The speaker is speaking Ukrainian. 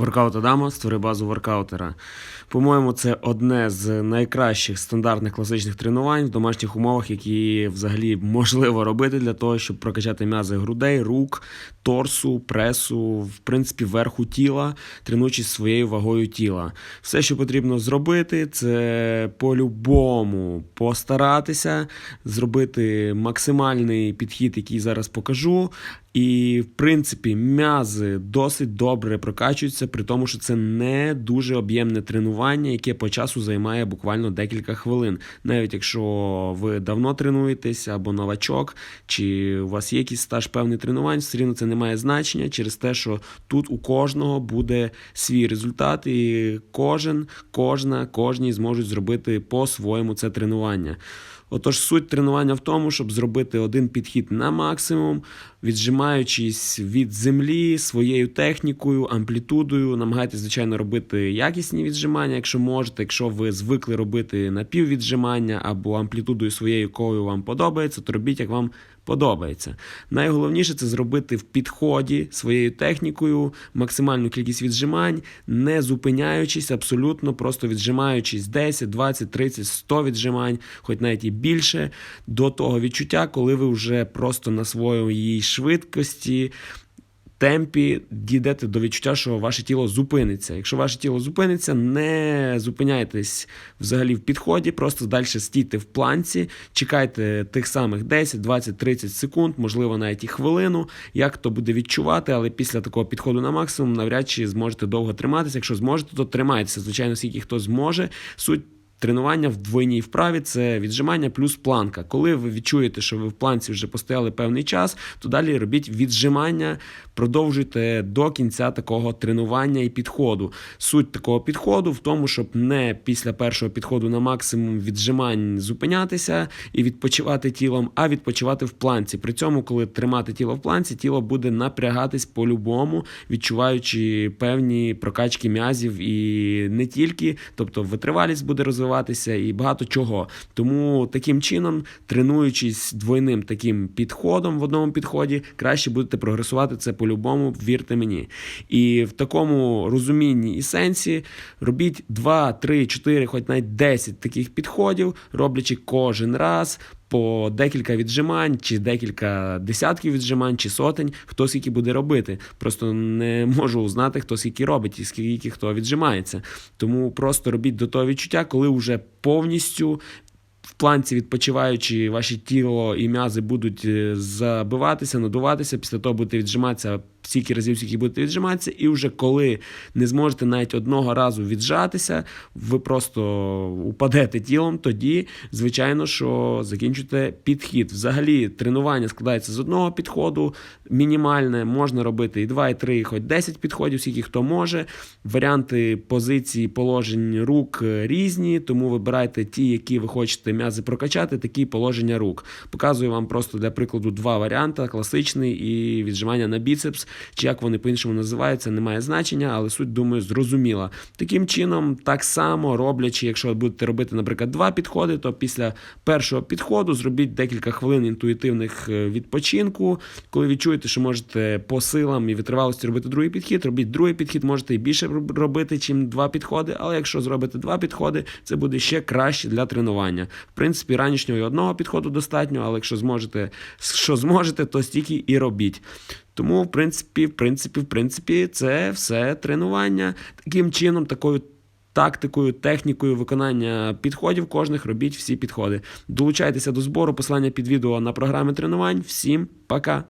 Воркаут Адама створи базу воркаутера. По-моєму, це одне з найкращих стандартних класичних тренувань в домашніх умовах, які взагалі можливо робити для того, щоб прокачати м'язи грудей, рук, торсу, пресу, в принципі, верху тіла, тренуючись своєю вагою тіла. Все, що потрібно зробити, це по-любому постаратися зробити максимальний підхід, який зараз покажу. І, в принципі, м'язи досить добре прокачуються, при тому, що це не дуже об'ємне тренування, яке по часу займає буквально декілька хвилин. Навіть якщо ви давно тренуєтесь або новачок, чи у вас є якийсь стаж певний тренувань, все рівно це не має значення через те, що тут у кожного буде свій результат, і кожен, кожна, кожній зможуть зробити по-своєму це тренування. Отож, суть тренування в тому, щоб зробити один підхід на максимум, віджимаючись від землі своєю технікою, амплітудою. Намагайтесь, звичайно, робити якісні віджимання, якщо можете. Якщо ви звикли робити напіввіджимання або амплітудою своєю, якою вам подобається, то робіть, як вам подобається. Найголовніше це зробити в підході своєю технікою максимальну кількість віджимань, не зупиняючись, абсолютно просто віджимаючись 10, 20, 30, 100 віджимань, хоч навіть і більше, до того відчуття, коли ви вже просто на своїй швидкості. Темпі дійдете до відчуття, що ваше тіло зупиниться. Якщо ваше тіло зупиниться, не зупиняйтесь взагалі в підході, просто далі стійте в планці, чекайте тих самих 10, 20, 30 секунд, можливо, навіть і хвилину, як то буде відчувати, але після такого підходу на максимум навряд чи зможете довго триматися. Якщо зможете, то тримайтеся. Звичайно, скільки хто зможе. Суть. Тренування в двойній вправі це віджимання плюс планка. Коли ви відчуєте, що ви в планці вже постояли певний час, то далі робіть віджимання, продовжуйте до кінця такого тренування і підходу. Суть такого підходу в тому, щоб не після першого підходу на максимум віджимань зупинятися і відпочивати тілом, а відпочивати в планці. При цьому, коли тримати тіло в планці, тіло буде напрягатись по-любому, відчуваючи певні прокачки м'язів і не тільки, тобто витривалість буде розвиватися і багато чого. Тому таким чином, тренуючись двойним таким підходом в одному підході, краще будете прогресувати це по-любому, вірте мені. І в такому розумінні і сенсі робіть 2, 3, 4, хоч навіть 10 таких підходів, роблячи кожен раз. По декілька віджимань, чи декілька десятків віджимань, чи сотень, хто скільки буде робити. Просто не можу узнати, хто скільки робить і скільки хто віджимається. Тому просто робіть до того відчуття, коли вже повністю. В планці відпочиваючи, ваші тіло і м'язи будуть е, забиватися, надуватися. Після того будете віджиматися стільки разів, скільки будете віджиматися, і вже коли не зможете навіть одного разу віджатися, ви просто упадете тілом, тоді, звичайно, що закінчуєте підхід. Взагалі, тренування складається з одного підходу, мінімальне, можна робити і 2, і 3, і хоч 10 підходів, скільки хто може. Варіанти позиції, положень рук різні, тому вибирайте ті, які ви хочете м'язи прокачати, такі положення рук. Показую вам просто для прикладу два варіанти: класичний і віджимання на біцепс чи як вони по-іншому називаються, не має значення, але суть, думаю, зрозуміла. Таким чином, так само роблячи, якщо будете робити, наприклад, два підходи, то після першого підходу зробіть декілька хвилин інтуїтивних е, відпочинку. Коли відчуєте, що можете по силам і витривалості робити другий підхід, робіть другий підхід, можете і більше робити, чим два підходи. Але якщо зробите два підходи, це буде ще краще для тренування. В принципі, ранішнього і одного підходу достатньо, але якщо зможете, що зможете, то стільки і робіть. Тому, в принципі, в принципі, в принципі, це все тренування. Таким чином, такою тактикою, технікою виконання підходів кожних робіть всі підходи. Долучайтеся до збору, посилання під відео на програми тренувань. Всім пока!